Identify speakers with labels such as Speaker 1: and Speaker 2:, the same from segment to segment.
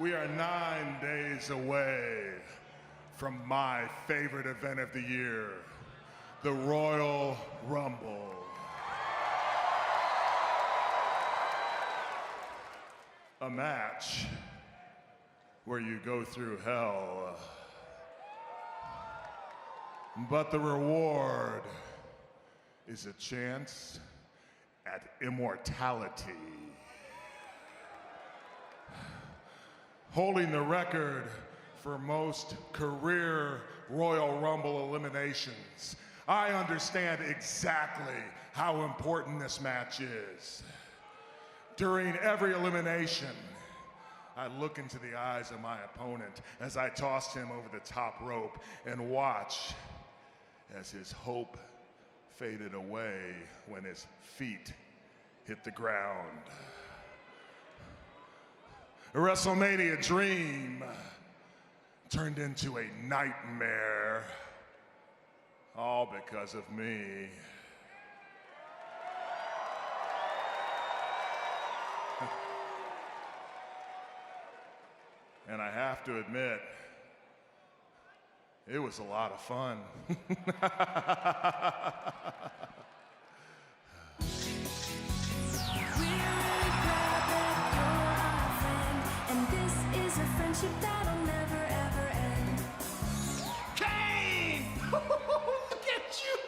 Speaker 1: We are nine days away from my favorite event of the year, the Royal Rumble. A match where you go through hell. But the reward is a chance at immortality. Holding the record for most career Royal Rumble eliminations, I understand exactly how important this match is. During every elimination, I look into the eyes of my opponent as I toss him over the top rope and watch as his hope faded away when his feet hit the ground. A WrestleMania dream turned into a nightmare, all because of me. And I have to admit, it was a lot of fun.
Speaker 2: friendship that'll never ever end.
Speaker 3: Kane! Look at you!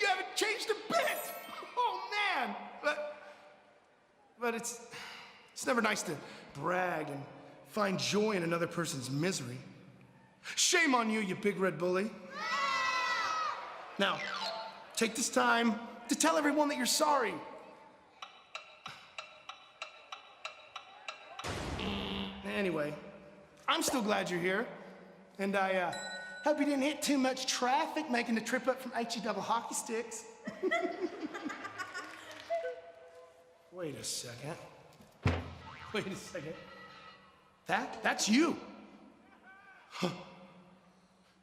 Speaker 3: You haven't changed a bit! Oh man! But but it's it's never nice to brag and find joy in another person's misery. Shame on you, you big red bully. Now, take this time to tell everyone that you're sorry. Anyway, I'm still glad you're here. And I uh, hope you didn't hit too much traffic making the trip up from HE double hockey sticks. Wait a second. Wait a second. That that's you. Huh.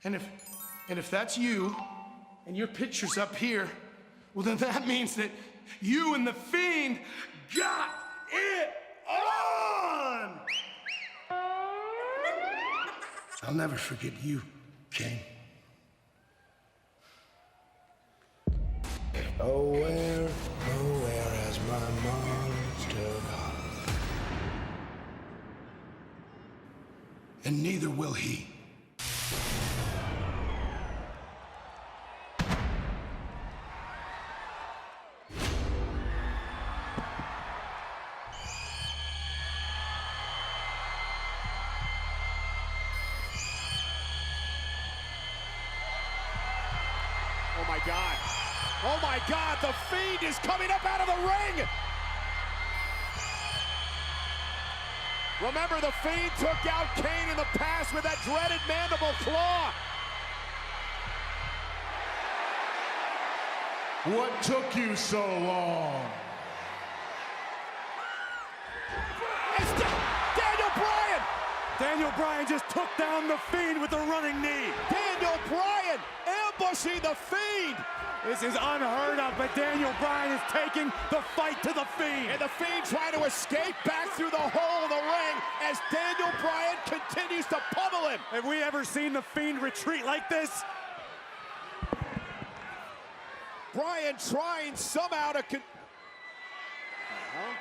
Speaker 3: And if and if that's you and your picture's up here, well then that means that you and the fiend got I'll never forget you, King.
Speaker 4: Oh, where, oh, where has my monster gone?
Speaker 3: And neither will he.
Speaker 5: My God. Oh my God, the Fiend is coming up out of the ring. Remember, the Fiend took out Kane in the past with that dreaded mandible claw.
Speaker 1: What took you so long?
Speaker 5: It's Da- Daniel Bryan.
Speaker 6: Daniel Bryan just took down the Fiend with a running knee.
Speaker 5: Daniel Bryan ambushing the Fiend.
Speaker 6: This is unheard of, but Daniel Bryan is taking the fight to the Fiend.
Speaker 5: And the Fiend trying to escape back through the hole in the ring as Daniel Bryan continues to pummel him.
Speaker 6: Have we ever seen the Fiend retreat like this?
Speaker 5: Bryan trying somehow to. Con- uh-huh.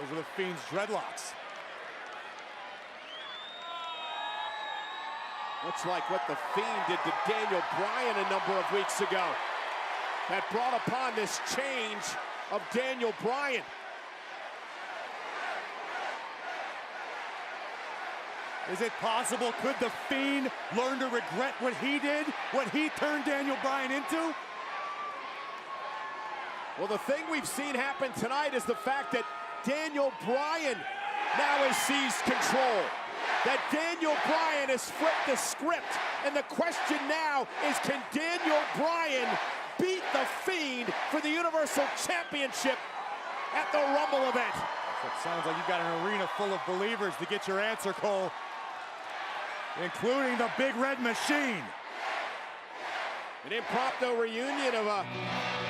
Speaker 6: Those are the Fiend's dreadlocks.
Speaker 5: Looks like what the Fiend did to Daniel Bryan a number of weeks ago. That brought upon this change of Daniel Bryan.
Speaker 6: Is it possible? Could the Fiend learn to regret what he did, what he turned Daniel Bryan into?
Speaker 5: Well, the thing we've seen happen tonight is the fact that Daniel Bryan now has seized control. That Daniel Bryan has flipped the script. And the question now is can Daniel Bryan beat the Fiend for the Universal Championship at the Rumble event?
Speaker 6: It sounds like you've got an arena full of believers to get your answer, Cole. Including the Big Red Machine.
Speaker 5: An impromptu reunion of a team held no